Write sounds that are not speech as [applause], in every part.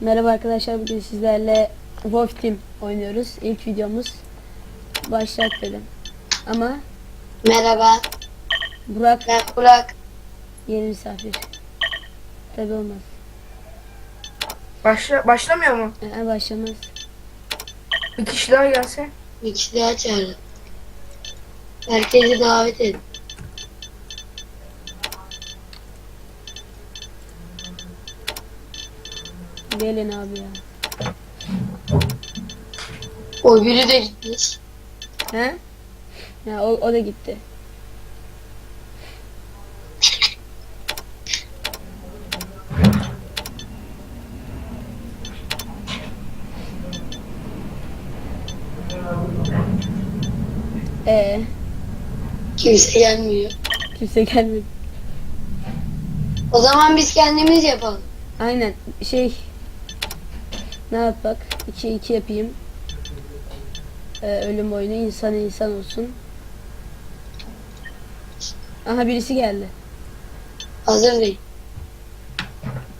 Merhaba arkadaşlar bugün sizlerle Wolf Team oynuyoruz. İlk videomuz. Başlat dedim. Ama Merhaba, Burak ben Burak. yeni misafir. Tabi olmaz. Başla, başlamıyor mu? Ee, başlamaz. Bir kişi daha gelse. Bir kişi daha çağırdım. Herkesi davet et. Gelin abi ya. O biri de gitmiş. He? Ya o, o da gitti. Ee, Kimse gelmiyor. kimse gelmedi. O zaman biz kendimiz yapalım. Aynen şey ne yapak? 2 2 yapayım. Ee, ölüm oyunu insan insan olsun. Aha birisi geldi. Hazır değil.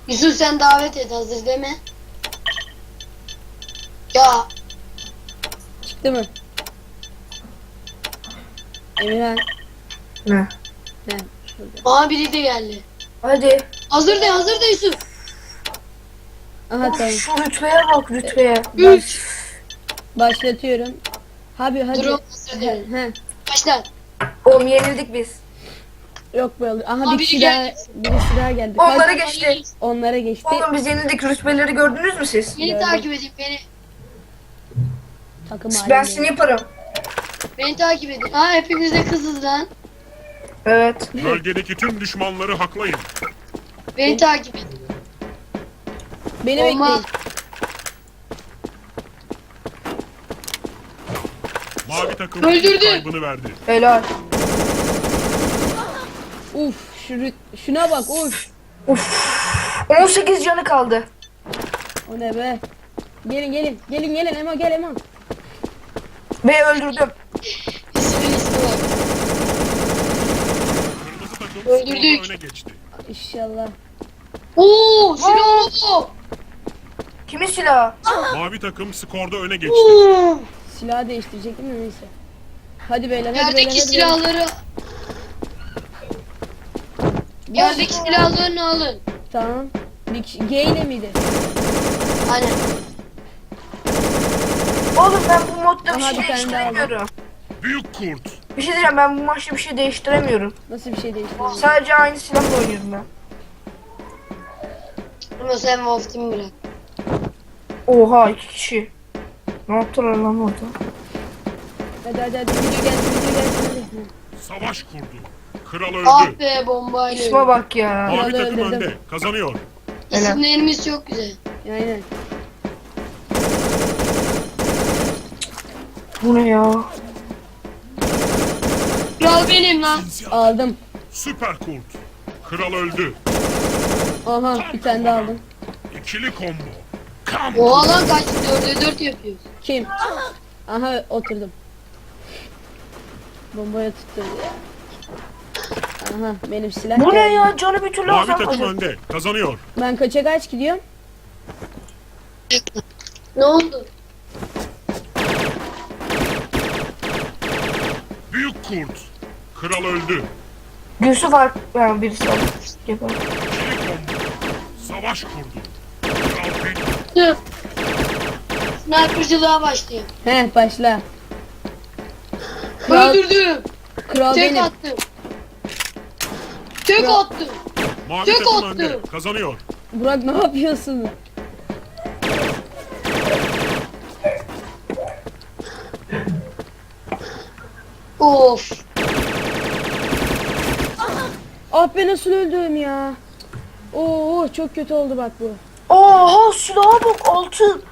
Yusuf sen davet et hazır deme. Ya Çıktı mı? Emirhan. Ne? Ne? Şurada. biri de geldi. Hadi. Hazır de hazır de Yusuf. Aha Of, tamam. Şu rütbeye bak rütbeye. Üç. Başlatıyorum. Abi hadi. Drone hazır He. Başla. Oğlum yenildik biz. Yok böyle. Aha Abi bir kişi gel. daha, birisi daha geldi. Onlara Hadi, geçti. onlara geçti. Oğlum biz yenildik rütbeleri gördünüz mü siz? Beni Gördüm. takip edin beni. Takım Ben halinde. sniper'ım. Beni takip edin. Ha hepimiz de kızız lan. Evet. Bölgedeki tüm düşmanları haklayın. Beni takip edin. Beni Olmaz. bekleyin. Mavi takım Öldürdü. kaybını verdi. Helal. Uf şu rüt- şuna bak uf. 18 canı kaldı. O ne be? Gelin gelin. Gelin gelin Emo gel Emo. Ve öldürdüm. Kırmızı takım Öldürdük. skorda öne geçti. İnşallah. Oo silahlı. Kimin silahı? Mavi takım skorda öne geçti. Oo. Silahı değiştirecektim de neyse. Hadi beyler hadi beyler Yerdeki hadi beyler. silahları Yerdeki silahlarını alın. Tamam. Bir kişi G ile miydi? Aynen. Oğlum ben bu modda bir Aha, şey bir tane daha değiştiremiyorum. Büyük kurt. Bir şey diyeceğim ben bu maçta bir şey değiştiremiyorum. Nasıl bir şey değiştirdi? Sadece aynı silahla oynuyorum ben. Ama sen Wolf Team bırak. Oha iki kişi. Ne yaptılar lan orada? Hadi hadi hadi video gelsin video. Hı. Savaş kurdu. Kral Ah öldü. be bombayla. İsme bak ya. Mavi takım öldürdüm. önde. Kazanıyor. İsimlerimiz çok güzel. Aynen. Bu ne ya? Kral benim lan. Aldım. Süper kurt. Kral öldü. Aha bir tane daha aldım. İkili combo. Oha lan kaç dörde dört yapıyoruz. Kim? Aha oturdum. Bombaya tuttu ya. Aha benim silah Bu ne geldi. ya? Canı bir türlü Mavi takım azalmadı. önde. Kazanıyor. Ben kaça kaç gidiyorum? Ne oldu? Büyük kurt. Kral öldü. Yusuf var. Yani birisi var. Yapalım. Savaş kurdu. Dur. Snipercılığa başlıyor. He başla. Kral, Öldürdüm. kral Tek benim. attım. Tek Kral- attım. Mavi Tek takım attı. önde. Kazanıyor. Burak ne yapıyorsun? Of. Ah be nasıl öldüm ya? Oo çok kötü oldu bak bu. Oha silaha bak altın.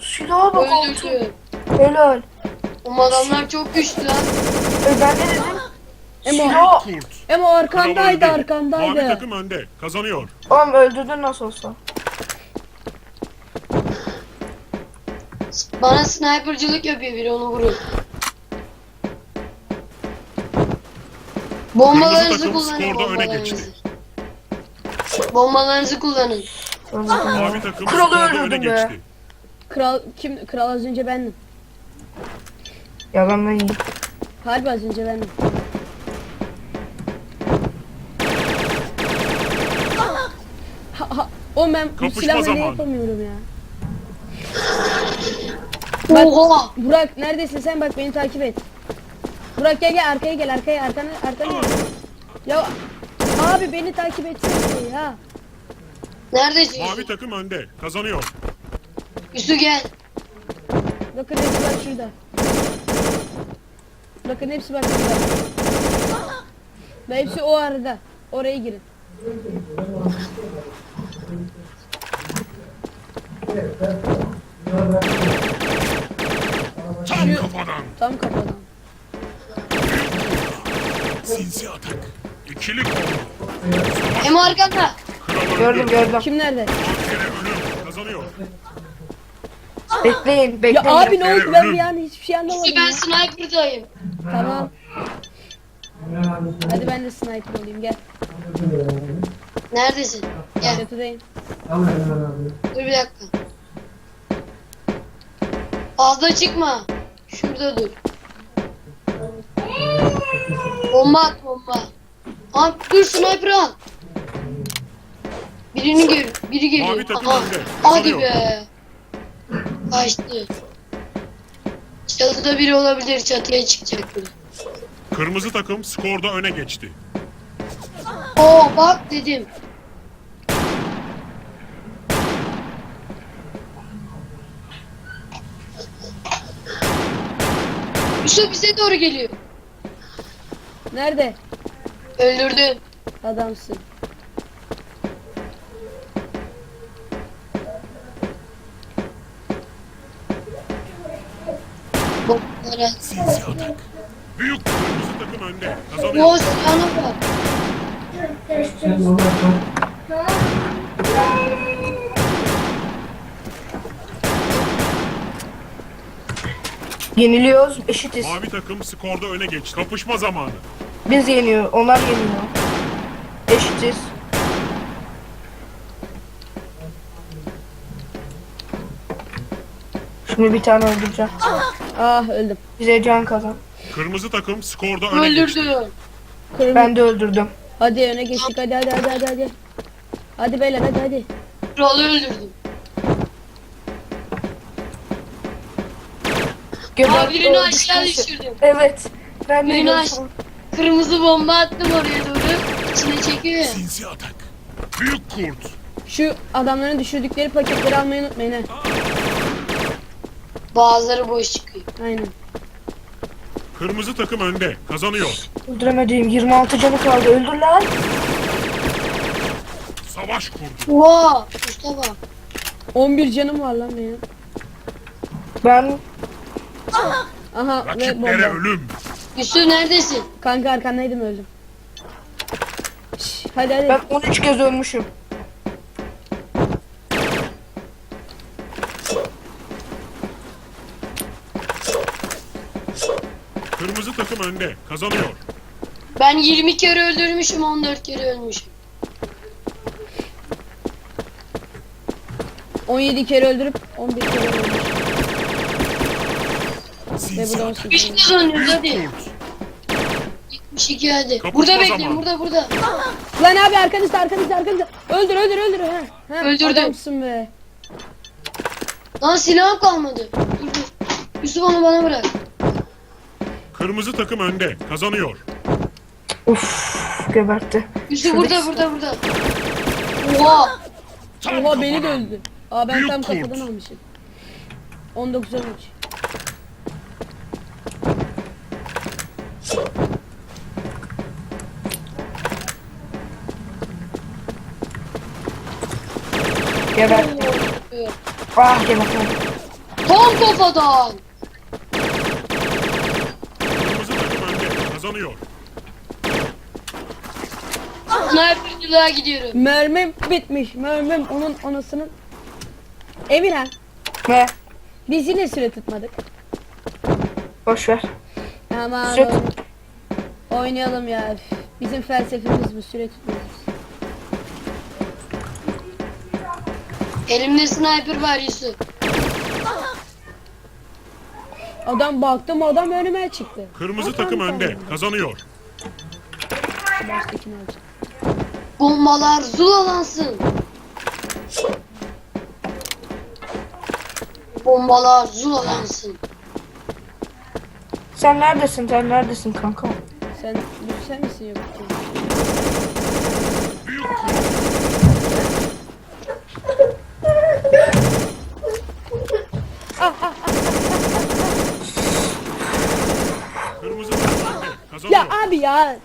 Silaha bak altın. Öldürdüm. Helal. Ama adamlar çok güçlü lan. E ben ne dedim? Emo, Silah. Kurt. Emo arkandaydı. Mavi arkandaydı. takım önde. Kazanıyor. Oğlum öldürdün nasıl olsa. Bana snipercılık yapıyor biri onu vurun. Bombalarınızı takım kullanın skorda öne bombalarınızı. geçti. Bombalarınızı kullanın. Mavi takım Kralı skorda öne öldürdüm be. geçti. Kral kim? Kral az önce bendim. Ya ben ben iyiyim. Harbi az önce bendim. Ha, ha, o ben bu Kapışma silahla ne zamanı. yapamıyorum ya. Oha. Burak neredesin sen bak beni takip et. Burak gel gel arkaya gel arkaya arkana arkana gel. Ya abi beni takip etsene ya. Neredesin Mavi Yusuf? takım önde. Kazanıyor. Yusuf gel. Bakın hepsi bak şurada. Bakın hepsi bak şurada. Ve hepsi o arada. Oraya girin. Tam kafadan. Tam kafadan. Sinsi atak. İkili kol. Hem arkanda. Gördüm gördüm. Kim nerede? Kazanıyor. Bekleyin Ya bekleyin. abi ne oldu ben bir an hiçbir şey anlamadım. Yusuf ben ya. sniper'dayım. Tamam. Hadi ben de sniper olayım gel. Neredesin? Gel. Çatıdayım. Dur bir dakika. Fazla çıkma. Şurada dur. Bomba at bomba. Abi dur sniper al. Birini gör. Biri geliyor. Mavi takım Aha. önde. Hadi Kazanıyor. be. Kaçtı. Çatıda biri olabilir. Çatıya çıkacak biri. Kırmızı takım skorda öne geçti. Oo bak dedim. Yusuf bize doğru geliyor. Nerede? Öldürdün. Adamsın. Bombalara. Sinsi atak. Büyük kırmızı takım önde. Kazanıyor. O silahına bak. Yeniliyoruz eşitiz. Mavi takım skorda öne geçti. Kapışma zamanı. Biz yeniyor onlar yeniyor. Eşitiz. Şimdi bir tane öldüreceğim. Ah öldüm. Bize can kazan. Kırmızı takım skorda öne geçti. Öldürdün. Kırmızı. Ben de öldürdüm. Hadi öne geçtik hadi hadi hadi hadi hadi. Hadi beyler hadi hadi. Kralı öldürdüm. Geber- Aa, birini aşağı düşürdüm. Evet. Ben de Birini aşağı. Kırmızı bomba attım oraya doğru. İçine çekiyor. ya. Sinsi atak. Büyük kurt. Şu adamların düşürdükleri paketleri almayı unutmayın ha. Bazıları boş çıkıyor. Aynen. Kırmızı takım önde. Kazanıyor. Öldüremediğim 26 canı kaldı. Öldür lan. Savaş kurdu. Oha. Mustafa. 11 canım var lan benim. Ben Aha ve Rakiplere bomba. ölüm. Yusuf neredesin? Kanka arkandaydım öldüm. Şş, hadi hadi. ben 13 kez ölmüşüm. Kırmızı takım önde. Kazanıyor. Ben 20 kere öldürmüşüm 14 kere ölmüşüm. 17 kere öldürüp 11 kere öldürmüş. Ve bu da atak. 18. Üstüne dönüyoruz Büyük hadi. Kurt. 72 hadi. Kapışma burada bekleyin zamanı. burada burada. Lan abi arkanızda arkanızda arkanızda. Öldür öldür öldür. Ha. ha Öldürdüm. Adamsın be. Lan silahım kalmadı. Dur dur. Yusuf onu bana bırak. Kırmızı takım önde. Kazanıyor. Uf gebertti. Yusuf burada burada burada. Oha. Tam Oha beni de öldü. Aa ben Büyük tam kurt. kafadan almışım. 19 13. Gebertti. Ah gebertti. Tam kafadan. Kırmızı takım önde. Kazanıyor. Sniper'cılığa gidiyorum. Mermim bitmiş. Mermim onun anasının. Emirhan Ne? biz yine süre tutmadık. Boş ver. Aman Süre oyn- oynayalım ya. Üf, Bizim felsefemiz bu süre tutmamız. Elimde sniper var Yusuf. Adam baktım adam önüme çıktı. Kırmızı takım önde. Kazanıyor. Baştakini alacağım. Bombalar zulalansın. Bombalar zulalansın. Sen neredesin? Sen neredesin kanka? Sen sen misin yok? Kırmızı takım önde. Kazanıyor. Ya abi ya.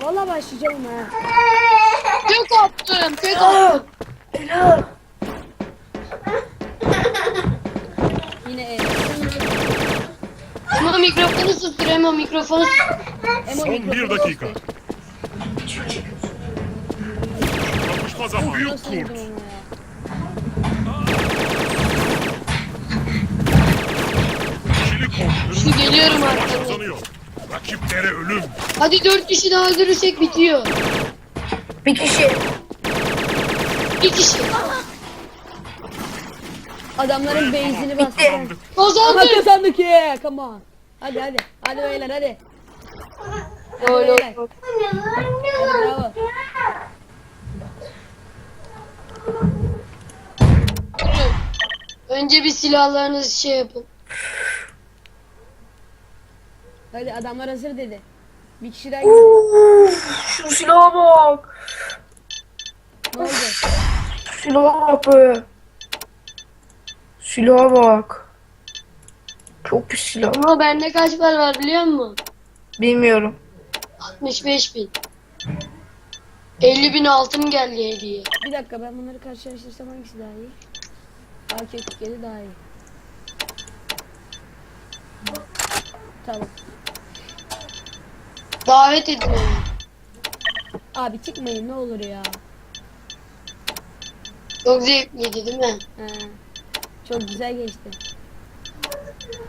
Vallahi başlayacağım ha. Kök attım, kök attım. Helal. Yine E. Ama mikrofonu sustur, ama mikrofonu sustur. Emo Son mikrofonu bir dakika. göster. Kapışma zamanı. Büyük Nasıl kurt. Şu geliyorum arkamda. kazanıyor. Rakiplere ölüm. Hadi dört kişi daha öldürürsek bitiyor. Bir kişi. Bir kişi. Adamların base'ini bastı. Bitti. Aha Kazandık. kazandık ya. Come on. Hadi hadi. Hadi beyler hadi. Hadi beyler. gol. Hadi bravo. Önce bir silahlarınızı şey yapın. Hadi adamlar hazır dedi. Bir kişi daha geldi. Şu silaha bak. Ne oldu? Silaha bak be. Silaha bak. Çok pis silah. Ama bende kaç var var biliyor musun? Bilmiyorum. 65 bin. 50 bin altın geldi hediye. Bir dakika ben bunları karşılaştırsam hangisi daha iyi? AK-47 daha iyi. Tamam. Davet edin. Abi çıkmayın ne olur ya. Çok zevkliydi değil mi? He. Çok güzel geçti.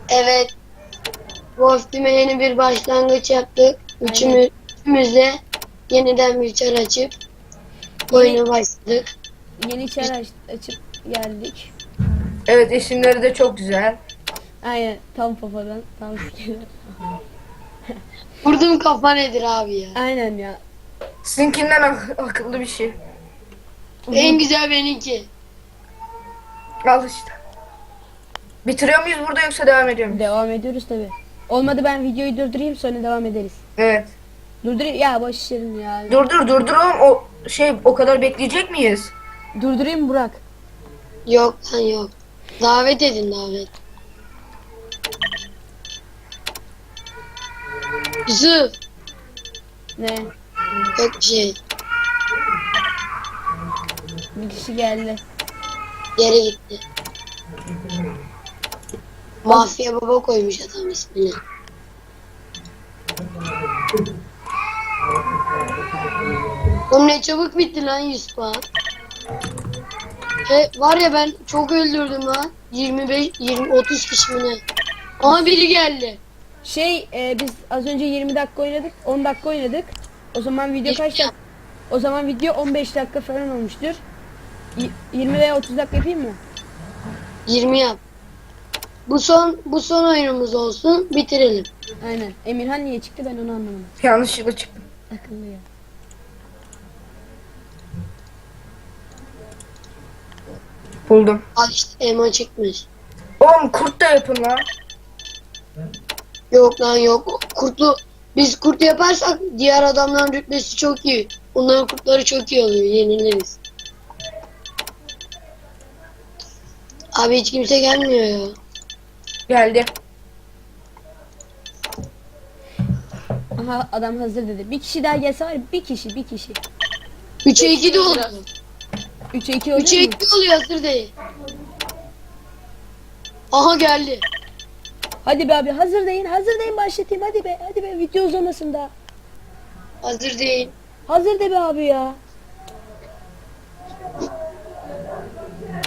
Evet. Wolf Team'e yeni bir başlangıç yaptık. Üçümüz, üçümüz de yeniden bir çar açıp oyuna başladık. Yeni çar aç- açıp geldik. Evet isimleri de çok güzel. Aynen tam papadan tam fikirden. [laughs] Vurdum kafa nedir abi ya? Aynen ya. Sizinkinden ak- akıllı bir şey. En güzel benimki. Al işte. Bitiriyor muyuz burada yoksa devam ediyor muyuz? Devam ediyoruz tabi. Olmadı ben videoyu durdurayım sonra devam ederiz. Evet. Durdurayım ya boş verin ya. Dur dur dur dur oğlum. O şey o kadar bekleyecek miyiz? Durdurayım Burak. Yok lan yok. Davet edin davet. Yusuf. Ne? Yok bir şey. Bir kişi geldi. Geri gitti. Mafya baba koymuş adam ismini. Oğlum ne çabuk bitti lan Yusuf ha. He, var ya ben çok öldürdüm lan. 25, 20, 30 kişi mi ne? Ama biri geldi. Şey e, biz az önce 20 dakika oynadık. 10 dakika oynadık. O zaman video kaç dakika? O zaman video 15 dakika falan olmuştur. Y- 20 veya 30 dakika yapayım mı? 20 yap. Bu son bu son oyunumuz olsun. Bitirelim. Aynen. Emirhan niye çıktı ben onu anlamadım. Yanlışlıkla çıktım. Akıllı ya. Buldum. Al işte elma çıkmış. Oğlum kurt da yapın lan. Yok lan yok. Kurtlu biz kurt yaparsak diğer adamların rütbesi çok iyi. Onların kurtları çok iyi oluyor. Yeniliriz. Abi hiç kimse gelmiyor ya. Geldi. Aha adam hazır dedi. Bir kişi daha gelse var ya, bir kişi bir kişi. 3'e 2 de oldu. 3'e 2 oluyor 3'e mu? 2 oluyor hazır değil. Aha geldi. Hadi be abi hazır deyin hazır deyin başlatayım hadi be hadi be video uzamasın daha. Hazır değil. Hazır de be abi ya.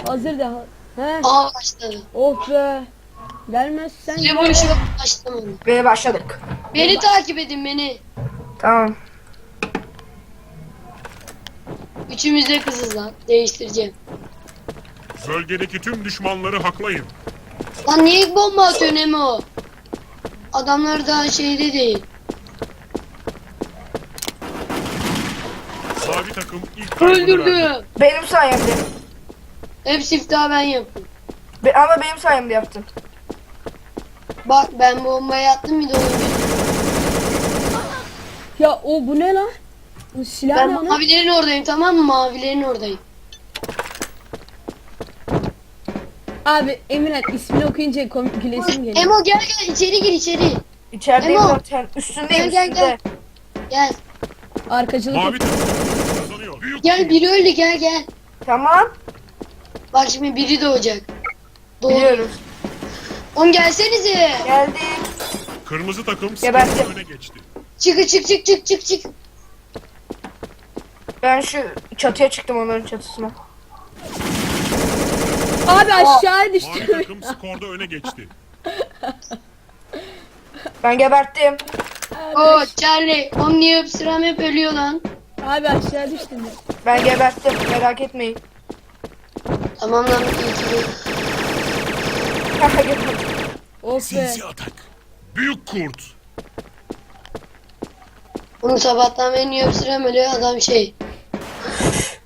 Hazır de. ha- He. Aha başladı. Oh be. Gelmezsen bu işe başlamadı. Ve başladık. Beni takip edin beni. Tamam. 3'e üçümüz de kızız lan. Değiştireceğim. Bölgedeki tüm düşmanları haklayın. Lan niye ilk bomba atıyorsun Emo? Adamlar daha şeyde değil. Mavi takım ilk kaybını verdi. Öldürdüm. Benim sayemde. Hepsi iftihar ben yaptım. Be- ama benim sayemde yaptın. Bak ben bombayı attım bir de onu Ya o bu ne lan? Bu silah Ben ne lan? mavilerin oradayım tamam mı? Mavilerin oradayım. Abi Emirhan ismini okuyunca komik gülesim geliyor. Emo gel gel içeri gir içeri. İçerideyim Emo. zaten. Üstündeyim Gel, gel, üstünde. Gel. Arkacılık Mavi yap- takım kazanıyor. Büyük Gel biri öldü gel gel. Tamam. Bak şimdi biri doğacak. Doğdu. Biliyoruz. Oğlum gelsenize. Geldik. Kırmızı takım Gebertim. öne geçti. Çık çık çık çık çık çık. Ben şu çatıya çıktım onların çatısına. Abi aşağı Mavi düştüm. takım skorda öne geçti. [laughs] Ben geberttim. Oo Charlie. Oğlum niye sıram hep ölüyor lan? Abi aşağı düştüm. Ben geberttim. Merak etmeyin. Tamam lan iyi ki. [laughs] Of be. Sinsi atak. Büyük kurt. Bunu sabahtan beri niye sıram ölüyor adam şey. [laughs]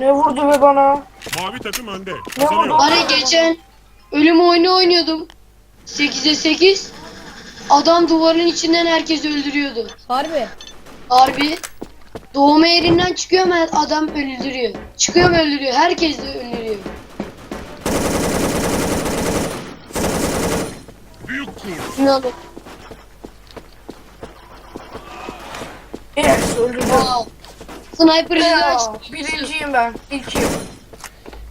ne vurdu be bana? Mavi takım önde. oldu? Kazanıyor. Bari geçen ölüm oyunu oynuyordum. 8'e 8. Adam duvarın içinden herkesi öldürüyordu. Harbi. Harbi. Doğma yerinden çıkıyor mu adam öldürüyor. Çıkıyor mu öldürüyor. Herkes de öldürüyor. Büyük kurt. Şunu alın. Yes öldürdüm. Wow. Sniper'ı Ya, aç. birinciyim ben. İlkiyim.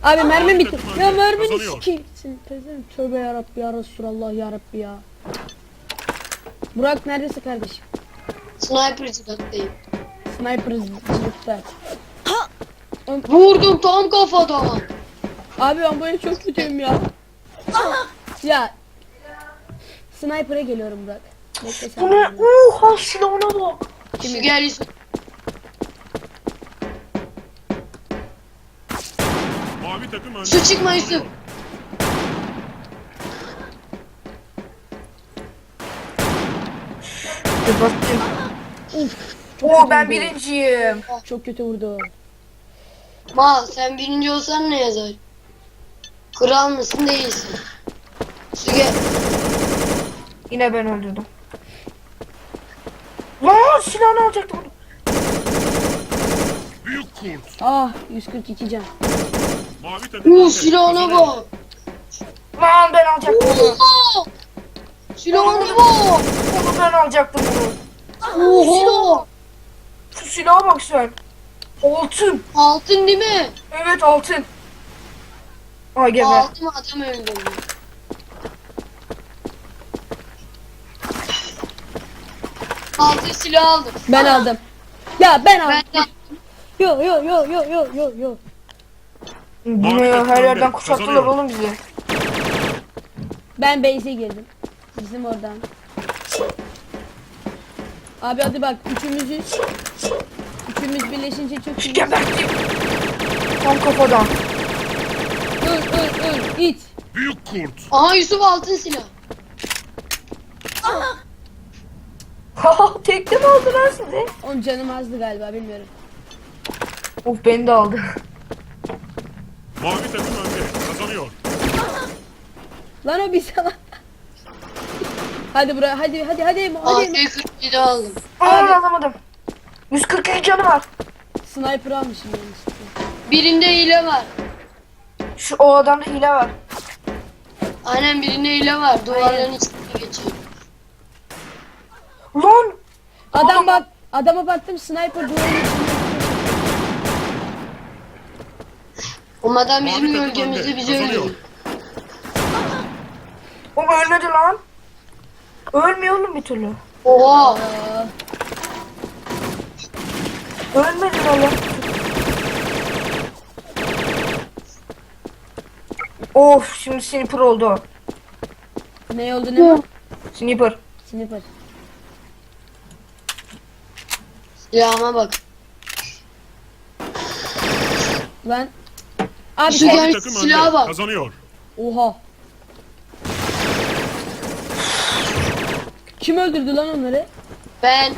Abi mermim Mavi bitti. Ya Kazanıyor. sikeyim. Teyzem tövbe yarabbi ya Resulallah yarabbi ya. Burak neredesin kardeşim? Sniper'cılıktayım. Sniper'cılıkta. Vurdum tam kafadan. Abi ben böyle çok kötüyüm ya. ya. Sniper'a geliyorum Burak. Bekle sen. Bu ne? beni. Oha silahına bak. Şu gel Mavi takım önde. Su çıkma Yusuf. Geberttim. Uf. Çok Oo kötü ben vurdu. birinciyim. Çok kötü vurdu. Ma sen birinci olsan ne yazar? Kral mısın değilsin. Su gel. Yine ben öldürdüm. Lan silahını alacaktım. Büyük kurt. Ah 142 can. Mavi takım Uuu silahına bak. Lan ben alacaktım bunu. Oha. Silahına bak. Bunu ben alacaktım bunu. Oha. Şu silaha bak sen. Altın. Altın değil mi? Evet altın. Ay geber. Altın adam öldürdü. Altın silah aldım. Ben aldım. Ya ben aldım. Ben de Yo yo yo yo yo yo yo. Takım Her yerden kuşattılar oğlum bizi. Ben base'e girdim. Bizim oradan. Abi hadi bak üçümüzüz. Üçümüz birleşince çok iyi. Geberttim. Tam kafadan. Öl öl öl it. Büyük kurt. Aha Yusuf altın silah. Haha [laughs] tekte mi aldı lan sizi? Onun canım azdı galiba bilmiyorum. Of beni de aldı. Mavi takım önde. Kazanıyor. Lan o bir [laughs] sana. hadi buraya hadi hadi hadi hadi Emo. AK-47 aldım. Aa alamadım. 142 canı var. Sniper almışım yanlışlıkla. Birinde hile var. Şu o adamda hile var. Aynen birinde hile var. Duvarların içine geçiyor. Lan Adam bak adama baktım sniper duvarın içinde. O bizim Mavi takım bölgemizde önde. bizi Kazanıyor. öldürdü. o ölmedi lan. Ölmüyor oğlum bir türlü. Oha. Ölmedi lan. Of şimdi sniper oldu. ne oldu ne oldu? Sniper. Sniper. Silahıma bak. Lan. Abi Şu Mavi takım silaha önde. bak. Kazanıyor. Oha. Kim öldürdü lan onları? Ben.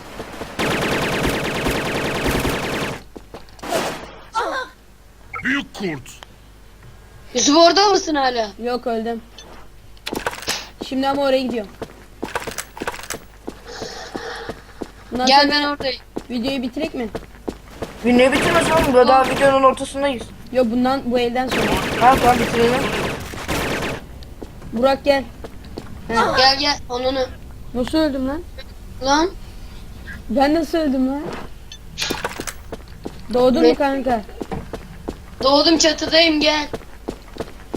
Büyük kurt. Yusuf orada mısın hala? Yok öldüm. Şimdi ama oraya gidiyorum. Bundan Gel sonra ben oradayım. videoyu bitirek mi? Videoyu bitirmez oğlum. Daha videonun ortasındayız. Yok bundan bu elden sonra. Ha tamam bitirelim. Burak gel. Gel gel onunu. Nasıl öldüm lan? Lan. Ben nasıl öldüm lan? Doğdun mu kanka? Doğdum çatıdayım gel.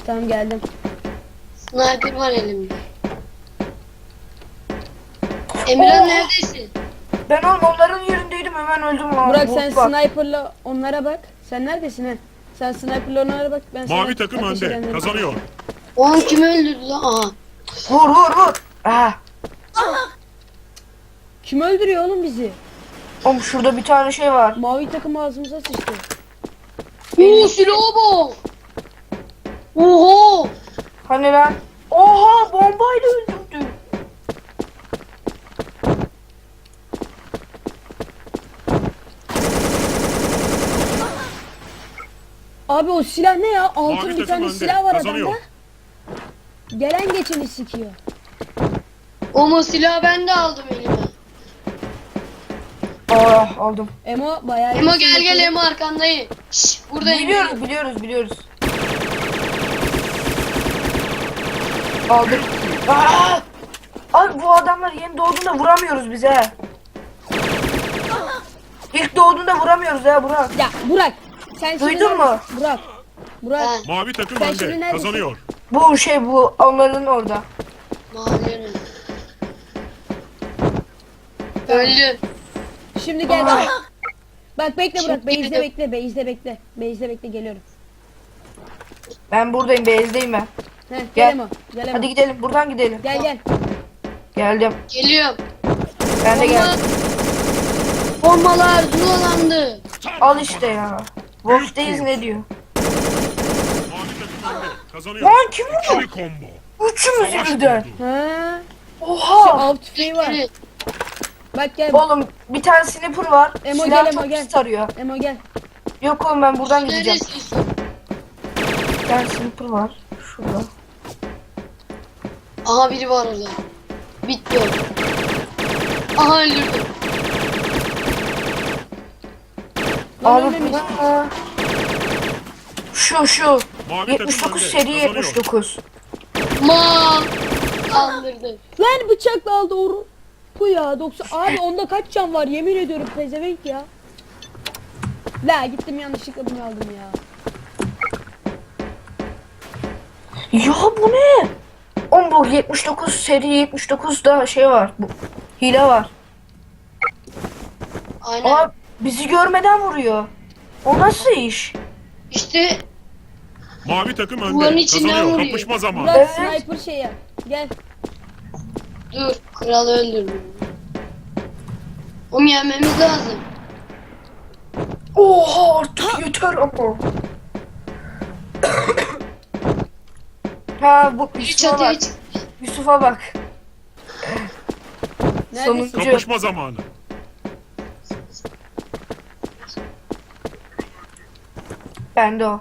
Tamam geldim. Sniper var elimde. Emirhan neredesin? Ben oğlum onların yerindeydim hemen öldüm lan. Burak sen bak. sniperla onlara bak. Sen neredesin he? Sen sniperla onlara bak. Ben sana Mavi takım ateş önde. Kazanıyor. O an kim öldürdü lan? Aha. Vur vur vur. Ah. Kim öldürüyor oğlum bizi? Oğlum şurada bir tane şey var. Mavi takım ağzımıza sıçtı. Oo silahı bak. Oho. Hani lan? Oha bombayla öldürdü. Abi o silah ne ya? Altın Mavi bir tane önde. silah var Kazanıyor. adamda. Gelen geçeni sikiyor. Omo silahı ben de aldım elime. Ah aldım. Emo bayağı Emo gel gel. Emo arkandayım. Şşş buradayım. Biliyoruz biliyoruz biliyoruz. Aldık. Aa! Abi bu adamlar yeni doğduğunda vuramıyoruz bize. İlk doğduğunda vuramıyoruz ya Burak. Ya Burak. Sen şimdi Duydun mu? Burak. Burak. Ha, Mavi takım Sen şimdi önde. neredesin? Kazanıyor. Bu şey bu onların orada. mahallenin. Öldü. Şimdi gel bak. Bak bekle Burak. Şimdi Beyzde gidelim. bekle. Beyzde bekle. Beyzde bekle geliyorum. Ben buradayım bezdeyim ben. Heh, gel, Gel. Emo. Gel Emo. Hadi gidelim buradan gidelim. Gel gel. Geldim. Geliyorum. Ben de Bomba. geldim. Bombalar zulalandı. Al işte ya. Wolf'teyiz ne diyor? Kazanıyor. Lan kim bu? İkili combo. Üçümüz birden. kurdu. Ha. Oha. Av tüfeği var. Evet. Bak gel. Oğlum bir tane sniper var. Emo Silah gel, çok Emo gel. pis tarıyor. Emo gel. Yok oğlum ben buradan gideceğim. Neredesin? Bir tane sniper var. Şurada. Aha biri var orada. Bitti o. Aha öldürdüm. Abi ne? Şu şu. Mavi 79 takım önde. seri Kazanıyor. 79. Ma kandırdı. Lan bıçakla aldı oru. Bu ya 90. Abi onda kaç can var yemin ediyorum pezevenk ya. La gittim yanlışlıkla bunu aldım ya. Ya bu ne? Bu 79 seri 79 da şey var. Bu hile var. Aynen. Aa bizi görmeden vuruyor. O nasıl iş? İşte Mavi takım Duvarın önde. içinden Kazanıyor. vuruyor. Kapışma zamanı. Burak Evet. sniper şey yap. Gel. dur. Kralı öldürdüm. Oğlum yenmemiz lazım. Oha artık yeter ama. ha bu Bir Yusuf'a çatıya bak. çık. Yusuf'a bak. Neredesin? Sonuncu. Kapışma zamanı. Bende o.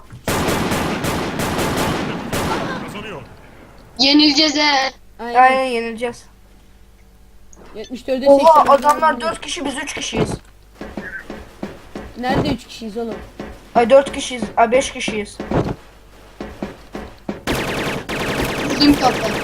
Kazanıyor. Yenileceğiz he. Aynen. Aynen yenileceğiz. 74'e Oha 80. adamlar 4 kişi biz 3 kişiyiz. Nerede 3 kişiyiz oğlum? Ay 4 kişiyiz. Ay 5 kişiyiz. Vurdum kafa.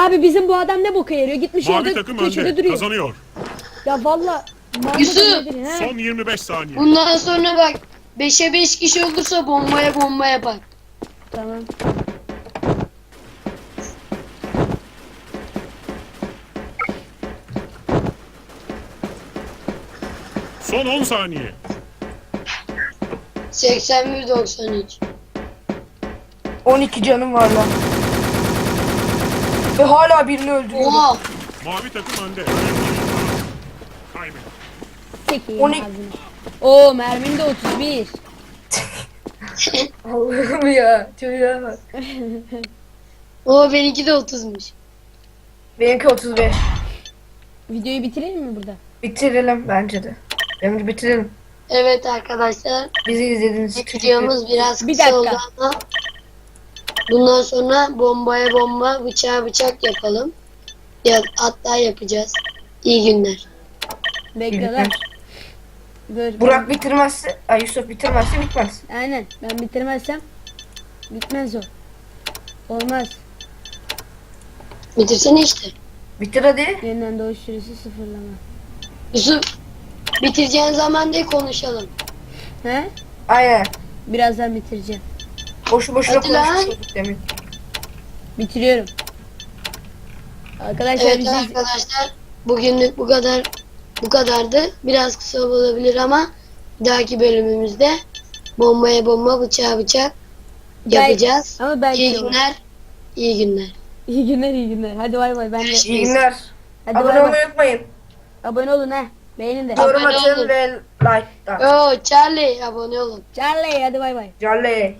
Abi bizim bu adam ne boka yarıyor? Gitmiş Mavi orada takım köşede önde. duruyor. Kazanıyor. Ya valla. Mahmut Yusuf! he? Son 25 saniye. Bundan sonra bak 5'e 5 kişi olursa bombaya bomba yapar. Tamam. Son 10 saniye. 81 93. 12 canım var lan. Ve hala birini öldürüyor. Oha. Mavi takım önde. Kaybet. Çekeyim 12. ağzını. Oo mermim de 31. [laughs] Allah'ım ya. Çocuğa bak. [laughs] O benimki de 30'muş. Benimki 35. Videoyu bitirelim mi burada? Bitirelim bence de. Bence bitirelim. Evet arkadaşlar. Bizi izlediğiniz için teşekkür Videomuz biraz Bir kısa dakika. oldu ama bundan sonra bombaya bomba, bıçağa bıçak yapalım. Ya, hatta yapacağız. İyi günler. Bekle. Dur. Burak bitirmezse, ay Yusuf bitirmezse bitmez. Aynen. Ben bitirmezsem bitmez o. Olmaz. Bitirsene işte. Bitir hadi. Yeniden doğuş süresi sıfırlama. Yusuf bitireceğin zaman de konuşalım. He? Aynen. Birazdan bitireceğim. Boşu boşuna Hadi lan. konuştuk demin. Bitiriyorum. Arkadaşlar Evet bizi arkadaşlar bugünlük bu kadar bu kadardı. Biraz kısa olabilir ama bir dahaki bölümümüzde bombaya bomba, bıçağa bıçak yapacağız. ama belki İyi olur. günler. İyi günler. İyi günler, iyi günler. Hadi bay bay. Ben de. İyi günler. Hadi Abone bay bay. olmayı unutmayın. Abone olun ha. Beğenin de. Yorum Abone atın olun. ve like. Oo Charlie abone olun. Charlie hadi bay bay. Charlie.